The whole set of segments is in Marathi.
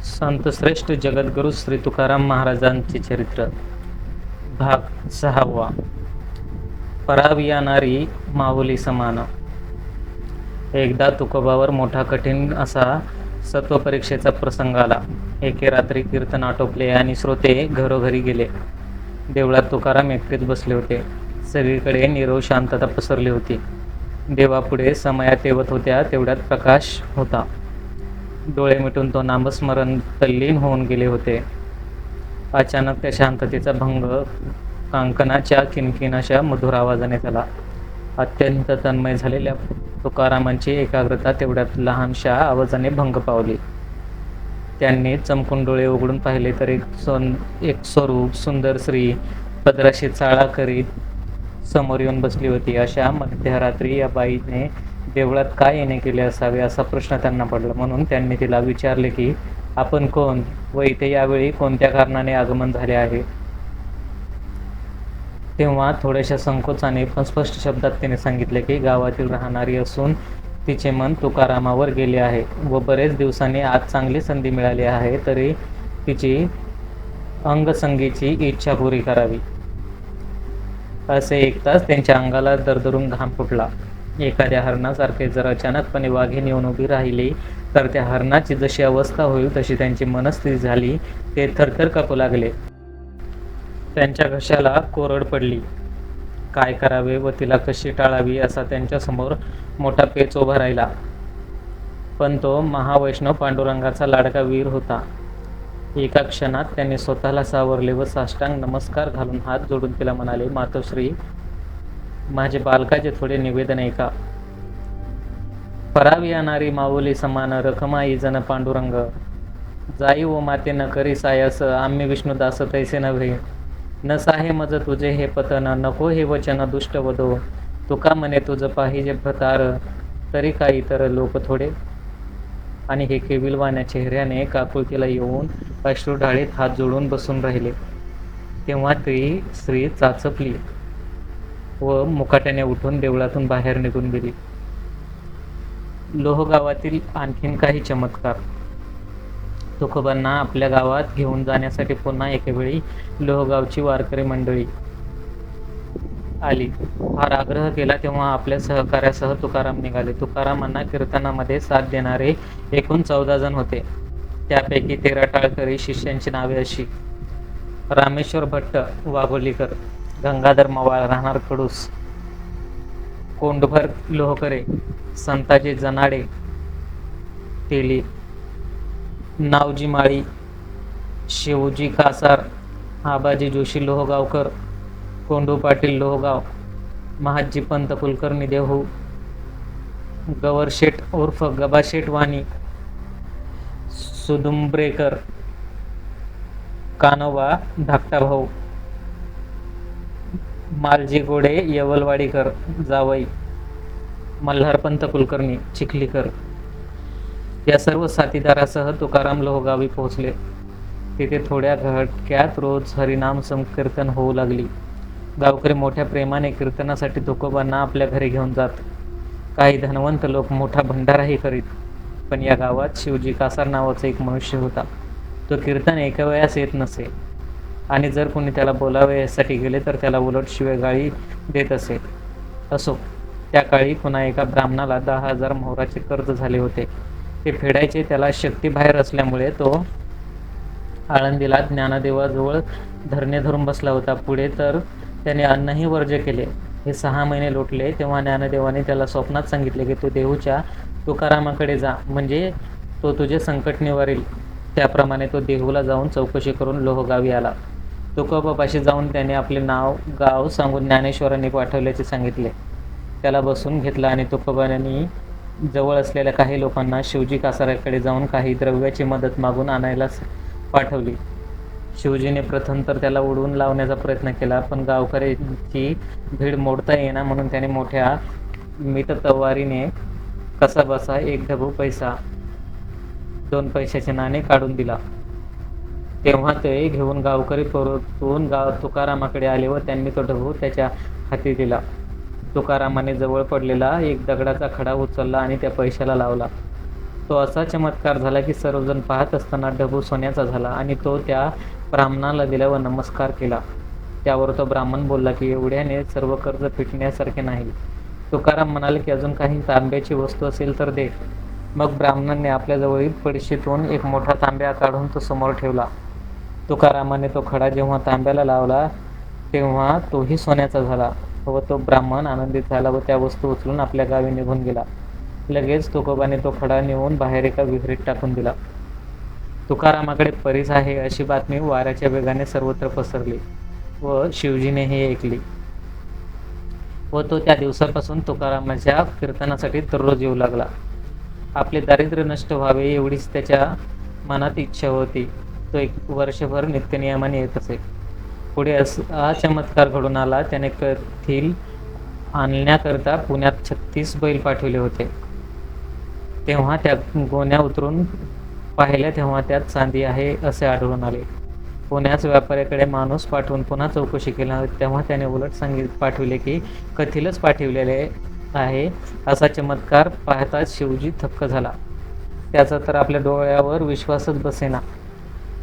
संतश्रेष्ठ जगद्गुरू श्री तुकाराम महाराजांचे चरित्र भाग सहावा. परावियानारी माऊली समान. एकदा तुकोबावर मोठा कठीण असा सत्वपरीक्षेचा प्रसंग आला. एके रात्री कीर्तन आटोपले आणि श्रोते घरोघरी गेले. देवळात तुकाराम एकटेच बसले होते. सगळीकडे निरव शांतता पसरली होती. देवापुढे समया येवत होत्या तेवढ्यात प्रकाश होता. डोळे मिटून तो नामस्मरण तल्लीन होऊन गेले होते. अचानक त्या शांततेचा भंग कांकणाच्या किनकिनाच्या मधुर आवाजाने झाला. अत्यंत तन्मय झालेल्या तुकारामांची एकाग्रता तेवढ्यात लहानशा आवाजाने भंग पावली. त्यांनी चमकून डोळे उघडून पाहिले तर एक सोन एक स्वरूप सुंदर स्त्री पदराशी चाळा करीत समोर येऊन बसली होती. अशा मध्यरात्री या बाईने देवळात काय येणे केले असावे असा प्रश्न त्यांना पडला. म्हणून त्यांनी तिला विचारले की आपण कोण व इथे यावेळी कोणत्या कारणाने आगमन झाले आहे? तेव्हा थोड्याशा संकोचाने पण स्पष्ट शब्दात तिने सांगितले की गावातील राहणारी असून तिचे मन तुकारामावर गेले आहे व बरेच दिवसांनी आज चांगली संधी मिळाली आहे तरी तिची अंगसंगीची इच्छा पुरी करावी. असे ऐकताच त्यांच्या अंगाला दरदरून घाम फुटला. एखाद्या हरणासारखे जर अचानकपणे वाघीण येऊन उभी राहिली तर त्या हरणाची जशी अवस्था होईल तशी त्यांची मनस्थिती झाली. ते थरथर कापू लागले. त्यांच्या घशाला कोरड पडली. काय करावे व तिला कशी टाळावी असा त्यांच्यासमोर मोठा पेच उभा राहिला. पण तो महावैष्णव पांडुरंगाचा लाडका वीर होता. एका क्षणात त्यांनी स्वतःला सावरले व साष्टांग नमस्कार घालून हात जोडून तिला म्हणाले मातोश्री माझे बालकाचे थोडे निवेदन ऐका. परावी येणारी माऊली समान रखमाई जन पांडुरंग. जाई व माते न करी सायस आम्ही विष्णुदास तैसे नव्हे. न साहे मज तुझे हे पतन नको हे वचन दुष्ट वदो तुका म्हणे तुझं पाहिजे भतार तरी काही इतर लोक थोडे. आणि हे केविलवाण्या चेहऱ्याने काकुळतीला येऊन अश्रू ढाळीत हात जोडून बसून राहिले. तेव्हा ती स्त्री चाचपली. व मुकाट्याने उठून देवळातून बाहेर निघून गेली. लोहगावातील आणखीन काही चमत्कार. तुकोबांना आपल्या गावात घेऊन जाण्यासाठी पुन्हा एकेवेळी लोहगावची वारकरी मंडळी आली. फार आग्रह केला तेव्हा आपल्या सहकार्यासह तुकाराम निघाले. तुकारामांना कीर्तनामध्ये साथ देणारे एकूण चौदा जण होते. त्यापैकी तेरा टाळकरी शिष्यांची नावे अशी. रामेश्वर भट्ट वाघोलीकर. गंगाधर मवाळ राहणार कडूस. कोंडभर लोहकरे संताजी जनाडे तेली नावजी माळी शिवजी कासार आबाजी जोशी लोहगावकर कोंडू पाटील लोहगाव महाजी पंत कुलकर्णी देहू गवरशेठ उर्फ गबाशेठ वाणी सुदुंब्रेकर कानोबा धाकटा भाऊ मालजी गोडे यवलवाडीकर जावई मल्हारपंत कुलकर्णी चिखलीकर या सर्व साथीदारासह तुकाराम लोहगावी पोहोचले. तिथे थोड्या घटक्यात रोज हरिनाम संकीर्तन होऊ लागली. गावकरी मोठ्या प्रेमाने कीर्तनासाठी तुकोबांना आपल्या घरी घेऊन जात. काही धनवंत लोक मोठा भंडाराही करीत पण या गावात शिवजी कासार नावाचा एक मनुष्य होता. तो कीर्तन एका वेळास येत नसे. आणि जर कोणी त्याला बोलावयासाठी गेले तर त्याला उलट शिवेगाळी देत असे. असो त्या काळी पुन्हा एका ब्राह्मणाला दहा हजार मोहराचे कर्ज झाले होते. ते फेडायचे त्याला शक्ती बाहेर असल्यामुळे तो आळंदीला ज्ञानदेवाजवळ धरणे धरून बसला होता. पुढे तर त्याने अन्नही वर्ज्य केले. हे सहा महिने लोटले तेव्हा ज्ञानदेवाने त्याला स्वप्नात सांगितले की तू देहूच्या तुकारामाकडे जा. म्हणजे तो तुझे संकट निवारेल. त्याप्रमाणे तो देहूला जाऊन चौकशी करून लोहगावी आला. तुकोबापाशी जाऊन त्याने आपले नाव गाव सांगून ज्ञानेश्वरांनी पाठवल्याचे सांगितले. त्याला बसून घेतला आणि तुकोबांनी जवळ असलेल्या काही लोकांना शिवजी कासाऱ्याकडे जाऊन काही द्रव्याची मदत मागून आणायला पाठवली. शिवजीने प्रथम तर त्याला उडवून लावण्याचा प्रयत्न केला पण गावकऱ्यांची भीड मोडता येईना म्हणून त्याने मोठ्या मिततवारीने कसा बसा एक ढबू पैसा दोन पैशाचे नाणे काढून दिला. तेव्हा ते घेऊन गावकरी परतून गाव तुकारामाकडे आले व त्यांनी तो ढबू त्याच्या हाती दिला. तुकारामाने जवळ पडलेला एक दगडाचा खडा उचलला आणि त्या पैशाला लावला. तो असा चमत्कार झाला की सर्वजण पाहत असताना ढबू सोन्याचा झाला आणि तो त्या ब्राह्मणाला दिला व नमस्कार केला. त्यावर तो ब्राह्मण बोलला की एवढ्याने सर्व कर्ज फिटण्यासारखे नाही. तुकाराम म्हणाले की अजून काही तांब्याची वस्तू असेल तर दे. मग ब्राह्मणाने आपल्याजवळील पडशीतून एक मोठा तांब्या काढून तो समोर ठेवला. तुकारामाने तो खडा जेव्हा तांब्याला लावला तेव्हा तोही सोन्याचा झाला व तो ब्राह्मण आनंदित झाला व त्या वस्तू उचलून आपल्या गावी निघून गेला. लगेच तुकोबाने तो खडा नेऊन बाहेर एका विहिरीत टाकून दिला. तुकारामाकडे परीस आहे अशी बातमी वाऱ्याच्या वेगाने सर्वत्र पसरली व शिवजीने हे ऐकली. व तो त्या दिवसापासून तुकारामाच्या कीर्तनासाठी दररोज येऊ लागला. आपले दारिद्र्य नष्ट व्हावे एवढीच त्याच्या मनात इच्छा होती. तो एक वर्षभर नित्यनियमाने येत असे पुढे असा चमत्कार घडून आला. त्याने कथील आणण्याकरता पुण्यात छत्तीस बैल पाठवले होते. तेव्हा त्या गोण्या उतरून पाहिल्या. तेव्हा त्यात चांदी आहे असे आढळून आले. पुण्याच व्यापाऱ्याकडे माणूस पाठवून पुन्हा चौकशी केला. तेव्हा त्याने उलट सांगित पाठविले की कथीलच पाठविलेले आहे असा चमत्कार पाहताच शिवजी थक्क झाला. त्याचा तर आपल्या डोळ्यावर विश्वासच बसेना.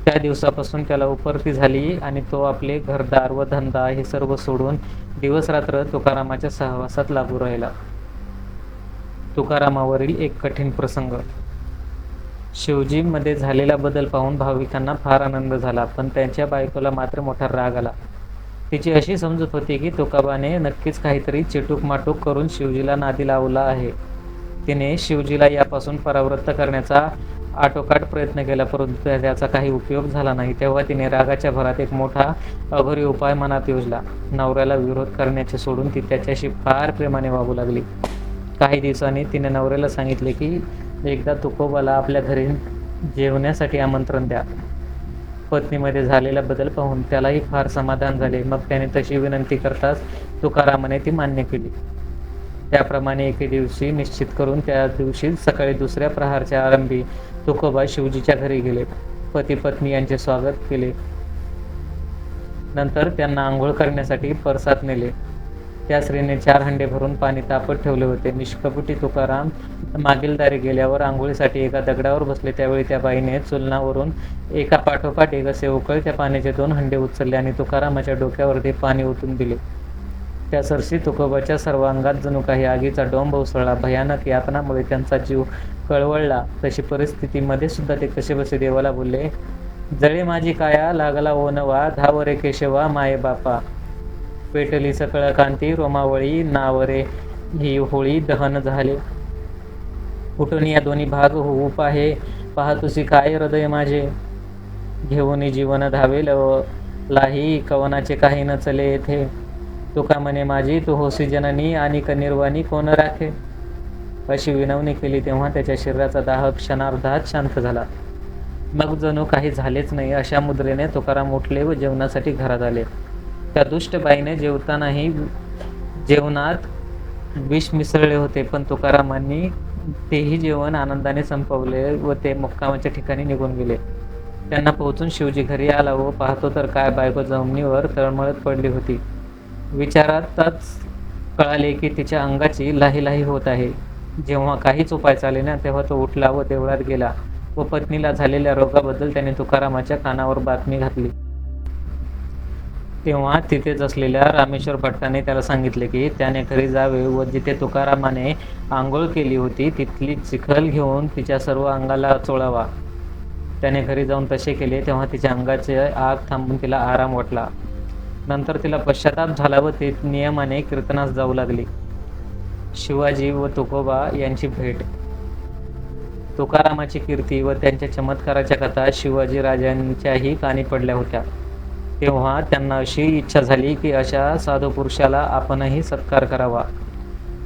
त्या दिवसापासून त्याला उपरती झाली आणि तो आपले घरदार व धंदा हे सर्व सोडून दिवस रात्र तुकारामाच्या सहवासात लागू राहिला. तुकारामावरील एक कठीण प्रसंग. शिवजीमध्ये झालेला बदल पाहून भाविकांना फार आनंद झाला पण त्यांच्या बायकोला मात्र मोठा राग आला. तिची अशी समजूत होती की तुकाबाने नक्कीच काहीतरी चिटूक माटूक करून शिवजीला नादी लावला आहे. तिने शिवजीला यापासून परावृत्त करण्याचा आटोकाट प्रयत्न केला परंतु त्याचा काही उपयोग झाला नाही. तेव्हा तिने रागाच्या भरात एक मोठा अघोरी उपाय मनात योजला. नवऱ्याला विरोध करण्याचे सोडून ती त्याच्याशी फार प्रेमाने वागू लागली. काही दिवसांनी तिने नवऱ्याला सांगितले की एकदा तुकोबाला आपल्या घरी जेवण्यासाठी आमंत्रण द्या. पत्नीमध्ये झालेला बदल पाहून त्यालाही फार समाधान झाले. मग त्याने तशी विनंती करताच तुकारामाने ती मान्य केली. त्याप्रमाणे एके दिवशी निश्चित करून त्या दिवशी सकाळी दुसऱ्या प्रहारच्या आरंभी तुकोबा शिवजीच्या घरी गेले. पती पत्नी यांचे स्वागत केले. नंतर त्यांना आंघोळ करण्यासाठी परसात नेले. त्या स्त्रीने चार हंडे भरून पाणी तापत ठेवले होते. निष्कपटी तुकाराम मागील दारी गेल्यावर आंघोळीसाठी एका दगडावर बसले. त्यावेळी त्या बाईने चुलनावरून एका पाठोपाठ एक असे उकळत्या पाण्याचे दोन हंडे उचलले आणि तुकारामाच्या डोक्यावर ते पाणी ओतून दिले. त्या सरशी तुकोबाच्या सर्वांगात जणू काही आगीचा डोंब उसळला. भयानक यातनामुळे त्यांचा जीव कळवळला. तशी परिस्थितीमध्ये सुद्धा ते कसे बसे देवाला बोलले? जळे माझी काया लागला ओनवा धावरे केशवा माये बापा. पेटली सकळ कांती रोमावळी नावरे ही होळी दहन झाले. उठून या दोन्ही भाग होऊ पाहे पहा तुसी काय हृदय माझे. घेऊन जीवन धावेल लाही कवनाचे काही न चले येथे. तुका म्हणे माझी तू होसी जननी आणि कनिर्वाणी कोण राखे? अशी विनवणी केली तेव्हा त्याच्या शरीराचा दाह क्षणार्धात शांत झाला. मग जणू काही झालेच नाही अशा मुद्रेने तुकाराम उठले व जेवणासाठी घरात आले. त्या दुष्ट बाईने जेवतानाही जेवणात विष मिसळले होते पण तुकारामांनी तेही जेवण आनंदाने संपवले व ते मुक्कामाच्या ठिकाणी निघून गेले. त्यांना पोहोचून शिवजी घरी आला व पाहतो तर काय बायको जमिनीवर तळमळत पडली होती. विचारातच कळाले की तिच्या अंगाची लाही लाही होत आहे. जेव्हा काहीच उपाय चाले ना तेव्हा तो उठला व देवळात गेला व पत्नीला झालेल्या रोगाबद्दल त्याने तुकारामाच्या कानावर बातमी घातली. तेव्हा तिथेच असलेल्या रामेश्वर भट्टाने त्याला सांगितले की त्याने घरी जावे व जिथे तुकारामाने आंघोळ केली होती तिथली चिखल घेऊन तिच्या सर्व अंगाला चोळावा. त्याने घरी जाऊन तसे केले तेव्हा तिच्या अंगाचे आग थांबून तिला आराम वाटला. नंतर तिला पश्चाताप झाला व ते नियमाने कीर्तनास जाऊ लागली. शिवाजी व तुकोबा यांची भेट. तुकारामाची कीर्ती व त्यांच्या चमत्काराच्या कथा शिवाजी राजांच्याही कानी पडल्या होत्या. तेव्हा त्यांना अशी इच्छा झाली की अशा साधू पुरुषाला आपणही सत्कार करावा.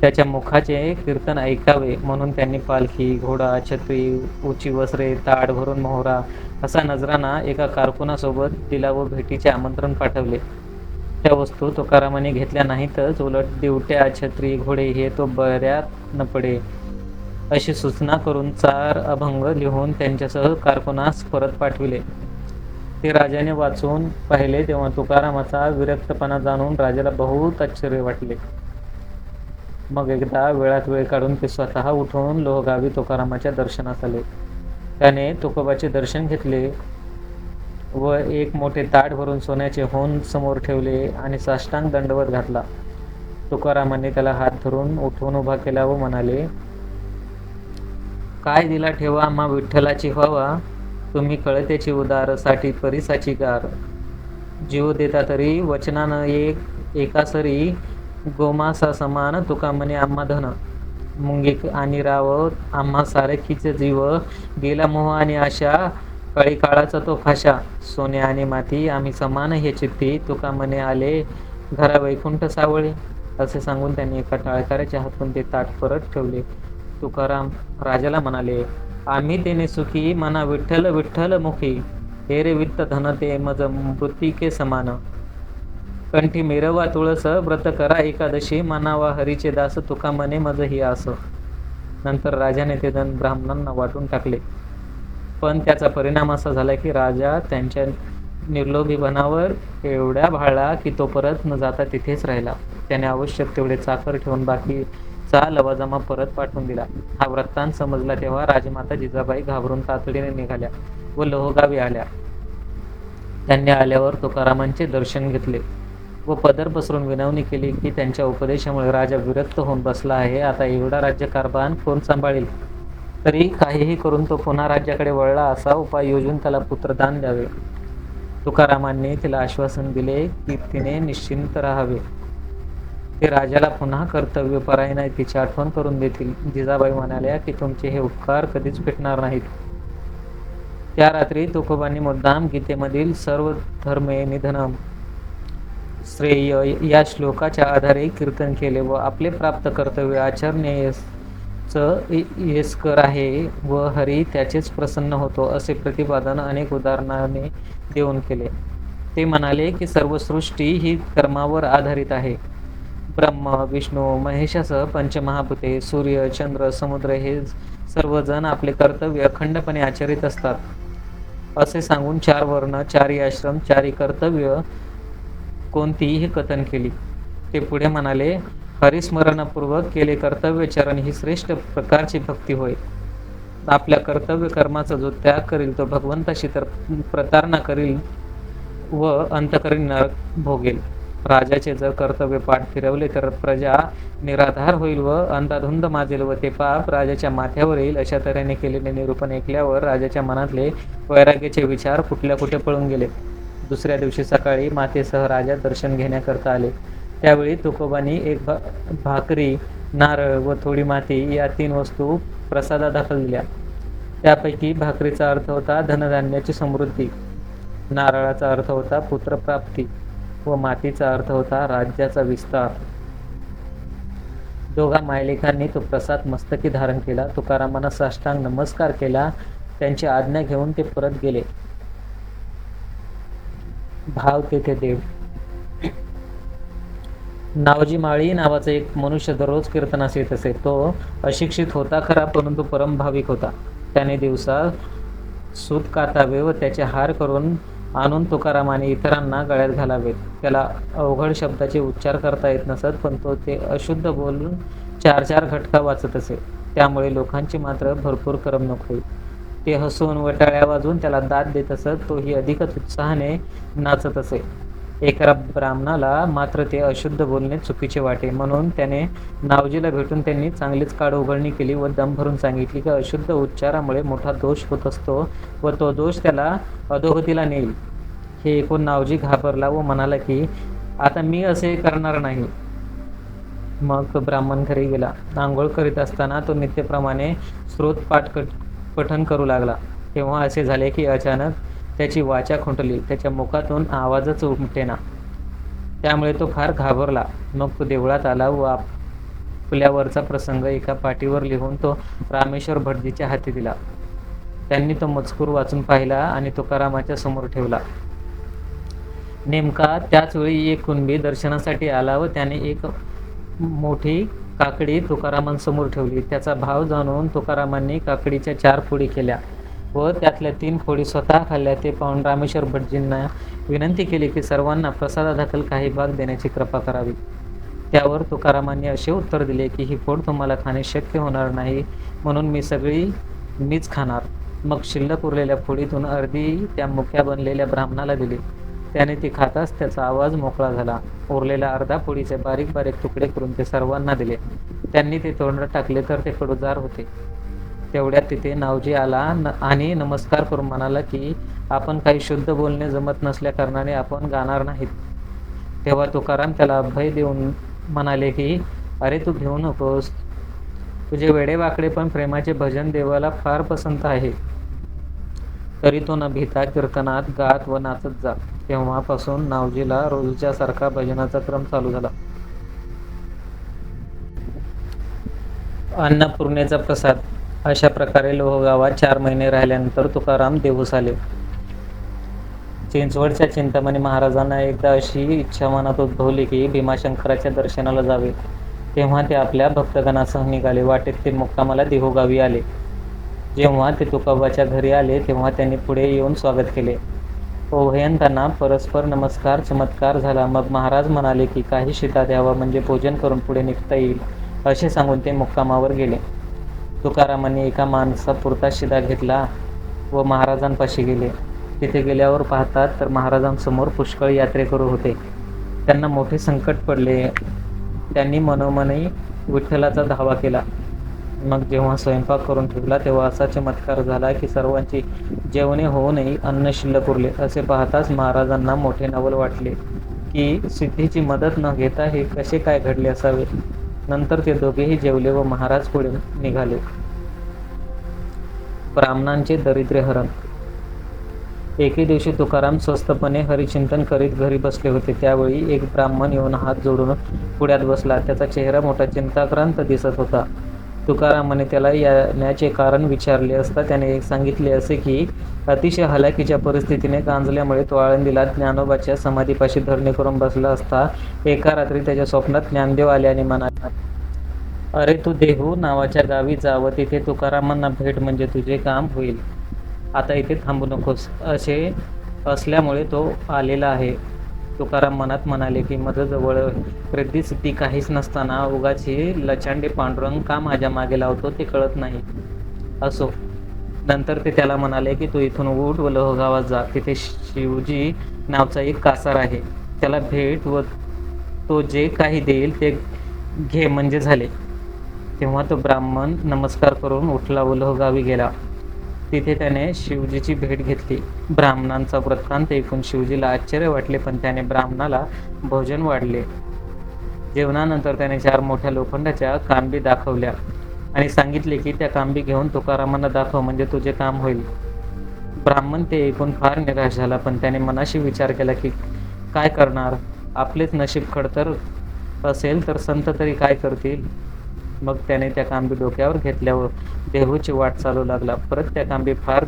त्याच्या मुखाचे कीर्तन ऐकावे म्हणून त्यांनी पालखी घोडा छत्री उची वस्त्रे ताड भरून मोहरा असा नजराना एका कारकुनासोबत दिला व भेटीचे आमंत्रण पाठवले. त्या वस्तू तुकारामाने घेतल्या नाहीतच. उलट दिवट्या छत्री घोडे हे तो बऱ्यात न पडे. अशी सूचना करून चार अभंग लिहून त्यांच्यासह कारकुनास परत पाठविले. ते राजाने वाचून पाहिले तेव्हा तुकारामाचा विरक्तपणा जाणून राजाला बहुत आश्चर्य वाटले. मग एकदा वेळात वेळ काढून ते स्वतः उठून लोहगावी तुकारामाच्या दर्शनास आले. त्याने तुकोबाचे दर्शन घेतले. व एक मोठे ताट भरून सोन्याचे होन समोर ठेवले आणि साष्टांग दंडवत घातला. तुकारामांनी त्याला हात धरून उठवून उभा केला व म्हणाले काय दिला ठेवा आम्हा विठ्ठलाची व्हावा तुम्ही कळतेची उदारसाठी परिसाची गार. जीव देता तरी वचनानं एक एकासरी गोमासा समान तुका म्हणे आम्हा धन. मुंगी आणि राव आम्हा सारखीच जीव गेला मोह आणि आशा कळी काळाचा तो फाशा. सोने आणि माती आम्ही समान हे चित्ती. तुका म्हणे आले घरा वैकुंठ सावळे. असे सांगून त्यांनी एका टाळकाराच्या हातून ते ताट परत ठेवले. तुकाराम राजाला म्हणाले आम्ही तेने सुखी मना विठ्ठल विठ्ठल मुखी. हे रे वित्त धन ते मज मृत्तिके समान. कंठी मिरवा तुळस व्रत करा एकादशी मनावा हरीचे दास तुका मने मज ही आस. नंतर राजाने ते धन ब्राह्मणांना वाटून टाकले. पण त्याचा परिणाम असा झाला की राजा त्यांच्या निर्लोभीपणावर एवढ्या भाळला की तो परत न जाता तिथेच राहिला. त्याने आवश्यक तेवढे चाकर ठेवून बाकीचा लवाजमा परत पाठवून दिला. हा वृत्तांत समजला तेव्हा राजमाता जिजाबाई घाबरून तातडीने निघाल्या व लोहगावी आल्या. त्यांनी आल्यावर तुकारामांचे दर्शन घेतले व पदर पसरून विनवणी केली की त्यांच्या उपदेशामुळे राजा विरक्त होऊन बसला आहे. आता एवढा राज्यकारभार कोण सांभाळील? तरी काहीही करून तो पुन्हा राज्याकडे वळला असा उपाय योजून त्याला पुत्रदान द्यावे. तुकारामांनी तिला आश्वासन दिले की तिने निश्चिंत राहावे. ते राजाला पुन्हा कर्तव्य परायण तिची आठवण करून देतील. जिजाबाई म्हणाल्या की तुमचे हे उपकार कधीच फिटणार नाहीत. त्या रात्री तुकोबांनी मुद्दाम गीतेमधील सर्व धर्मे निधनम श्रेय या श्लोकाच्या आधारे कीर्तन केले व आपले प्राप्त कर्तव्य आचरणेय येसकर आहे व हरी त्याचेच प्रसन्न होतो असे प्रतिपादन अनेक उदाहरणाने देऊन केले. ते म्हणाले की सर्व सृष्टी ही कर्मावर आधारित आहे. ब्रह्म विष्णू महेशासह पंचमहाभूते सूर्य चंद्र समुद्र हे सर्वजण आपले कर्तव्य अखंडपणे आचरित असतात. असे सांगून चार वर्ण चारी आश्रम चारी कर्तव्य कोणतीही कथन केली. ते पुढे म्हणाले हरिस्मरणपूर्वक केले कर्तव्यचरण ही श्रेष्ठ प्रकारची भक्ती होय. आपल्या कर्तव्य कर्माचा जो त्याग करील तो भगवंताशी तर प्रतारणा करील व अंतकरीन नरक भोगेल. राजाचे जर कर्तव्य पाठ फिरवले तर प्रजा निराधार होईल व अंधाधुंद माजेल व ते पाप राजाच्या माथ्यावर येईल. अशा तऱ्हेने केलेले निरूपण ऐकल्यावर राजाच्या मनातले वैराग्याचे विचार कुठल्या कुठे पळून गेले? दुसऱ्या दिवशी सकाळी मातेसह राजा दर्शन घेण्याकरता आले. त्यावेळी तुकोबांनी एक भा भाकरी नारळ व थोडी माती या तीन वस्तू प्रसादादाखल दिल्या. त्यापैकी भाकरीचा अर्थ होता धनधान्याची समृद्धी नारळाचा अर्थ होता पुत्रप्राप्ती व मातीचा अर्थ होता राज्याचा विस्तार. दोघा मायलेखांनी तो प्रसाद मस्तकी धारण केला. तुकारामांना साष्टांग नमस्कार केला. त्यांची आज्ञा घेऊन ते परत गेले. भाव तेथे देव. नावजी माळी नावाचा एक मनुष्य दररोज कीर्तनास येत असे. तो अशिक्षित होता खरा परंतु परमभाविक होता. त्याने दिवसा सूत कातावे व त्याचे हार करून आणून तुकारामाने इतरांना गळ्यात घालावेत त्याला अवघड शब्दाचे उच्चार करता येत नसत पण तो ते अशुद्ध बोलून चार चार घटका वाचत असे. त्यामुळे लोकांची मात्र भरपूर करमणूक होईल ते हसून व टाळ्या वाजवून त्याला दाद देत असत तोही अधिकच उत्साहाने नाचत असे. एका ब्राह्मणाला मात्र ते अशुद्ध बोलणे चुकीचे वाटे. म्हणून त्याने नावजीला भेटून त्यांनी चांगलीच काळ उघडणी केली व दम भरून सांगितली की अशुद्ध उच्चारामुळे मोठा दोष होत असतो व तो दोष त्याला अधोगतीला नेईल. हे ऐकून नावजी घाबरला व म्हणाला की आता मी असे करणार नाही. मग ब्राह्मण घरी गेला. आंघोळ करीत असताना तो नित्यप्रमाणे स्रोत पाठ पठन करू लागला. तेव्हा असे झाले की अचानक त्याची वाचा खुंटली. त्याच्या मुखातून आवाजच उमटेना. त्यामुळे तो फार घाबरला. मग तो देवळात आला व आपल्यावरचा प्रसंग एका पाठीवर लिहून तो रामेश्वर भटजीच्या हाती दिला. त्यांनी तो मजकूर वाचून पाहिला आणि तुकारामाच्या समोर ठेवला. नेमका त्याच वेळी एक कुणबी दर्शनासाठी आला व त्याने एक मोठी काकडी तुकारामांसमोर ठेवली. त्याचा भाव जाणून तुकारामांनी काकडीच्या चार पुडी केल्या. व त्यातल्या तीन फोडी स्वतः खाल्ल्या. ते पाहून रामेश्वर भटजींना विनंती केली की सर्वांना प्रसादादाखल काही भाग देण्याची कृपा करावी. त्यावर तुकारामांनी असे उत्तर दिले की ही फोड तुम्हाला खाणे शक्य होणार नाही. म्हणून मी सगळी मीच खाणार. मग शिल्लक उरलेल्या फोडीतून अर्धी त्या मुख्या बनलेल्या ब्राह्मणाला दिली. त्याने ती खाताच त्याचा आवाज मोकळा झाला. उरलेल्या अर्धा फोडीचे बारीक बारीक तुकडे करून ते सर्वांना दिले. त्यांनी ते तोंडात टाकले तर ते कडूजार होते. तेवढ्यात तिथे नावजी आला. न आणि नमस्कार करून म्हणाला की आपण काही शुद्ध बोलणे जमत नसल्या कारणाने आपण गाणार नाहीत. तेव्हा तुकाराम त्याला अभय देऊन म्हणाले की अरे तू घेऊ नकोस. तुझे वेडेवाकडे पण प्रेमाचे भजन देवाला फार पसंत आहे. तरी तो न भीता कीर्तनात गात व नाचत जा. तेव्हापासून नावजीला रोजच्या सारखा भजनाचा क्रम चालू झाला. अन्नपूर्णेचा प्रसाद अशा प्रकारे लोहगावात चार महिने राहिल्यानंतर तुकाराम देऊस आले. चिंचवडच्या चिंतामणी महाराजांना एकदा अशी इच्छा मनात उद्भवली की भीमाशंकराच्या दर्शनाला जावे. तेव्हा ते आपल्या भक्तगणासह निघाले. वाटेत ते मुक्कामाला देहूगावी आले. जेव्हा ते तुकाबाच्या घरी आले तेव्हा त्यांनी पुढे येऊन स्वागत केले. उभयंतांना परस्पर नमस्कार चमत्कार झाला. मग महाराज म्हणाले की काही शिटा द्यावा म्हणजे भोजन करून पुढे निघता येईल असे सांगून ते मुक्कामावर गेले. तुकारामांनी एका माणसापुरता शिदा घेतला व महाराजांपाशी गेले. तिथे गेल्यावर पाहतात तर महाराजांसमोर पुष्कळ यात्रेकरू होते. त्यांना मोठे संकट पडले. त्यांनी मनोमनी विठ्ठलाचा धावा केला. मग जेव्हा स्वयंपाक करून ठेवला तेव्हा असा चमत्कार झाला की सर्वांची जेवणे होऊनही अन्न शिल्लक उरले. असे पाहताच महाराजांना मोठे नवल वाटले की सिद्धीची मदत न घेता हे कसे काय घडले असावे? नंतर ते दोघेही जेवले व महाराज पुढे निघाले. ब्राह्मणांचे दरिद्र हरण. एके दिवशी तुकाराम स्वस्तपणे हरिचिंतन करीत घरी बसले होते. त्यावेळी एक ब्राह्मण येऊन हात जोडून पुढ्यात बसला. त्याचा चेहरा मोठा चिंताक्रांत दिसत होता. तुकारामाने त्याला येण्याचे कारण विचारले असता त्याने सांगितले असे की अतिशय हलाखीच्या परिस्थितीने गांजल्यामुळे तो आळंदीला ज्ञानोबाच्या समाधीपाशी धरणे करून बसला असता एका रात्री त्याच्या स्वप्नात ज्ञानदेव आले आणि म्हणाले अरे तू देहू नावाच्या गावी जा व तिथे तुकारामांना भेट म्हणजे तुझे काम होईल. आता इथे थांबू नकोस. असे असल्यामुळे तो आलेला आहे. तुकाराम मनात म्हणाले की माझ्याजवळ रिद्धी सिद्धी काहीच नसताना उगाची लचांडे पांडुरंग का माझ्या मागे लावतो ते कळत नाही. असो नंतर ते त्याला म्हणाले की तू इथून उठ व लोहगावात जा. तिथे शिवजी नावचा एक कासार आहे. त्याला भेट व तो जे काही देईल ते घे म्हणजे झाले. तेव्हा तो ब्राह्मण नमस्कार करून उठला व लोहगावी गेला. तिथे त्याने शिवजीची भेट घेतली. ब्राह्मणांचा वृत्तांत ऐकून शिवजीला आश्चर्य वाटले पण त्याने ब्राह्मणाला भोजन वाढले. जेवणानंतर त्याने चार मोठ्या लोखंडाच्या कांबी दाखवल्या. आणि सांगितले की त्या कांबी घेऊन तुकारामांना दाखव म्हणजे तुझे काम होईल. ब्राह्मण ते ऐकून फार निराश झाला पण त्याने मनाशी विचार केला की काय करणार? आपलेच नशीब खडतर असेल तर संत तरी काय करतील? मग त्याने त्या कांबी डोक्यावर घेतल्यावर देहूची वाट चालू लागला. परत त्या कांबी फार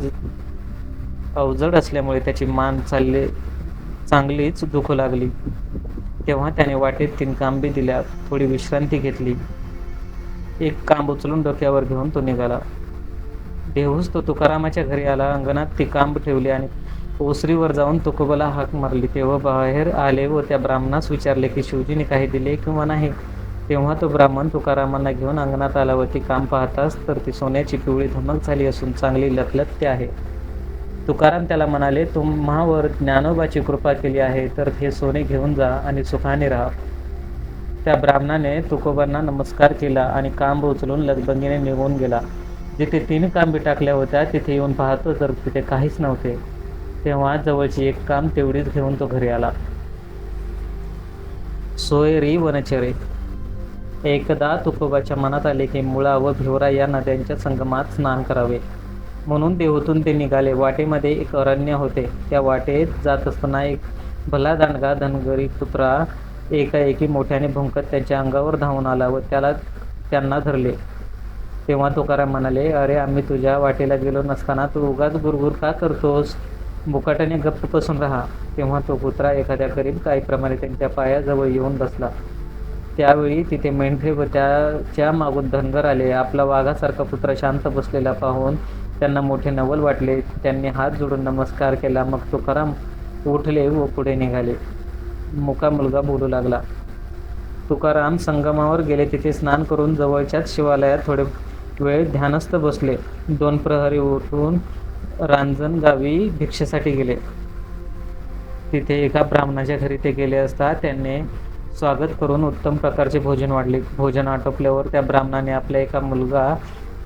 अवजड असल्यामुळे त्याची मान चालले चांगलीच दुखू लागली. तेव्हा त्याने वाटेत तीन कांबी दिल्या थोडी विश्रांती घेतली. एक कांब उचलून डोक्यावर घेऊन तो निघाला. देहूस तो तुकारामाच्या घरी आला. अंगणात ती कांब ठेवली आणि ओसरीवर जाऊन तुकोबाला हाक मारली. तेव्हा बाहेर आले व त्या ब्राह्मणास विचारले की शिवजीने काही दिले किंवा नाही? तेव्हा तो ब्राह्मण तुकारामांना घेऊन अंगणात आला व ती काम पाहताच तर ती सोन्याची पिवळी धमक झाली असून चांगली लखलखते आहे. तुकाराम त्याला म्हणाले तुम्हावर ज्ञानोबाची कृपा केली आहे तर हे सोने घेऊन जा आणि सुखाने राहा. त्या ब्राह्मणाने तुकोबांना नमस्कार केला आणि कांब उचलून लगबंगीने निघून गेला. जिथे तीन कांबी टाकल्या होत्या तिथे येऊन पाहतो तर तिथे काहीच नव्हते. तेव्हा जवळची एक काम तेवढीच घेऊन तो घरी आला. सोयरी वनचरे. एकदा तुकोबाच्या मनात आले की मुळा व भिवरा या नद्यांच्या संगमात स्नान करावे. म्हणून देहूतून ते निघाले. वाटेमध्ये एक अरण्य होते. त्या वाटेत जात असताना एक भला दांडगा धनगरी कुत्रा एकाएकी मोठ्याने भुंकत त्यांच्या अंगावर धावून आला व त्याला त्यांना धरले. तेव्हा तुकाराम म्हणाले अरे आम्ही तुझ्या वाटेला गेलो नसताना तू उगाच गुरगुर का करतोस? बुकाटाने गप्प बसून राहा. तेव्हा तो कुत्रा एखाद्या गरीब गायीप्रमाणे त्यांच्या पायाजवळ येऊन बसला. त्यावेळी तिथे मेंढरे व त्याच्या मागून धनगर आले. आपला वाघासारखा कुत्रा शांत बसलेला पाहून त्यांना मोठे नवल वाटले. त्यांनी हात जोडून नमस्कार केला. मग तुकाराम उठले व पुढे निघाले. मुका मुलगा बोलू लागला. तुकाराम संगमावर गेले. तिथे स्नान करून जवळच्याच शिवालयात थोडे वेळ ध्यानस्थ बसले. दोन प्रहरी उठून रांजण गावी भिक्षेसाठी गेले. तिथे एका ब्राह्मणाच्या घरी ते गेले असता त्यांनी स्वागत करून उत्तम प्रकारचे भोजन वाढले. भोजन आटोपल्यावर त्या ब्राह्मणाने आपला एका मुलगा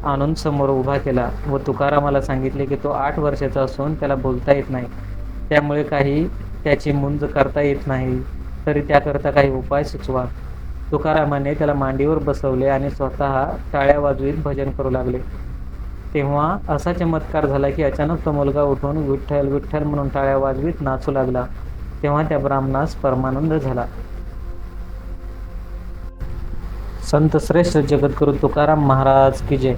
आणून समोर उभा केला व तुकारामाला सांगितले की तो आठ वर्षाचा असून त्याला बोलता येत नाही. त्यामुळे काही त्याची मुंज करता येत नाही. तरी त्याकरता काही उपाय सुचवा. तुकारामाने त्याला मांडीवर बसवले आणि स्वतः टाळ्या वाजवीत भजन करू लागले. तेव्हा असा चमत्कार झाला की अचानक तो मुलगा उठून विठ्ठल विठ्ठल म्हणून टाळ्या वाजवीत नाचू लागला. तेव्हा त्या ब्राह्मणास परमानंद झाला. संत श्रेष्ठ जगद्गुरु तुकाराम महाराज की जय.